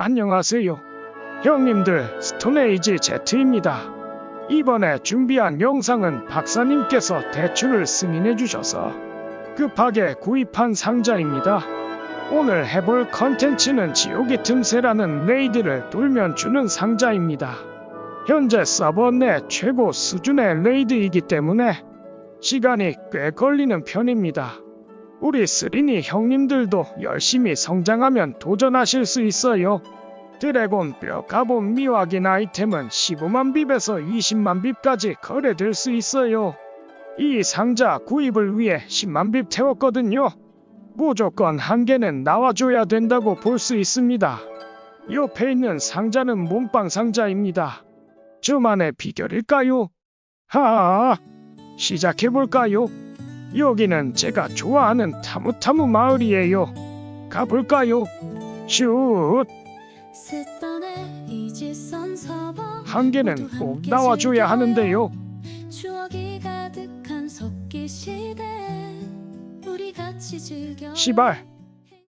안녕하세요. 형님들, 스톤에이지 제트입니다. 이번에 준비한 영상은 박사님께서 대출을 승인해 주셔서 급하게 구입한 상자입니다. 오늘 해볼 컨텐츠는 지옥의 틈새라는 레이드를 돌면 주는 상자입니다. 현재 서버 내 최고 수준의 레이드이기 때문에 시간이 꽤 걸리는 편입니다. 우리 스리니 형님들도 열심히 성장하면 도전하실 수 있어요. 드래곤 뼈 가본 미확인 아이템은 15만 빕에서 20만 빕까지 거래될 수 있어요. 이 상자 구입을 위해 10만 빕 태웠거든요. 무조건 한 개는 나와줘야 된다고 볼 수 있습니다. 옆에 있는 상자는 몸빵 상자입니다. 저만의 비결일까요? 하하, 시작해볼까요? 여기는 제가 좋아하는 타무타무 마을이에요. 가볼까요? 슛! 한 개는 꼭 나와줘야 하는데요. 시발,